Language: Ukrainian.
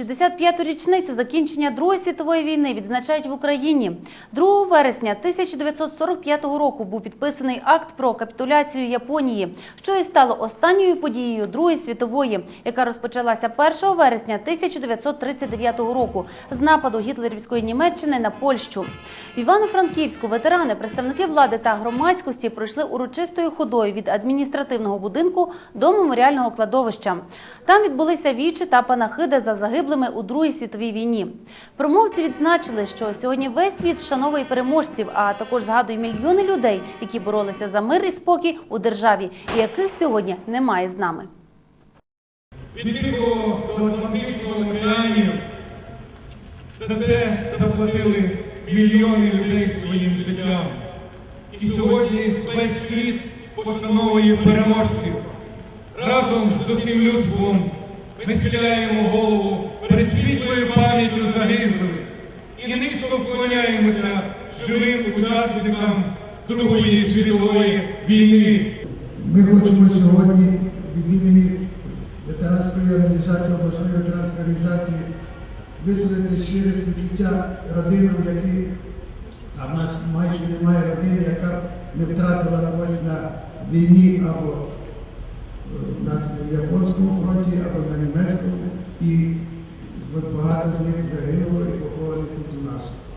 65-ту річницю закінчення Другої світової війни відзначають в Україні. 2 вересня 1945 року був підписаний акт про капітуляцію Японії, що і стало останньою подією Другої світової, яка розпочалася 1 вересня 1939 року з нападу гітлерівської Німеччини на Польщу. В Івано-Франківську ветерани, представники влади та громадськості пройшли урочистою ходою від адміністративного будинку до меморіального кладовища. Там відбулися вічі та панахиди за загиблими у Другій світовій війні. Промовці відзначили, що сьогодні весь світ вшановує переможців, а також згадує мільйони людей, які боролися за мир і спокій у державі, і яких сьогодні немає з нами. від Тихого до Атлантичного океанів. За це заплатили мільйони людей своїм життям. І сьогодні весь світ постановує переможців. Разом з усім людством ми схиляємо голову перед світлою пам'яттю загиблих і низько вклоняємося живим учасникам Другої світової війни. Ми хочемо сьогодні від імені ветеранської організації, обласної ветеранської організації висловити щире співчуття родинам, які, а в нас майже немає родини, яка не втратила когось на війні або Reverendo Hipólito do Nascimento.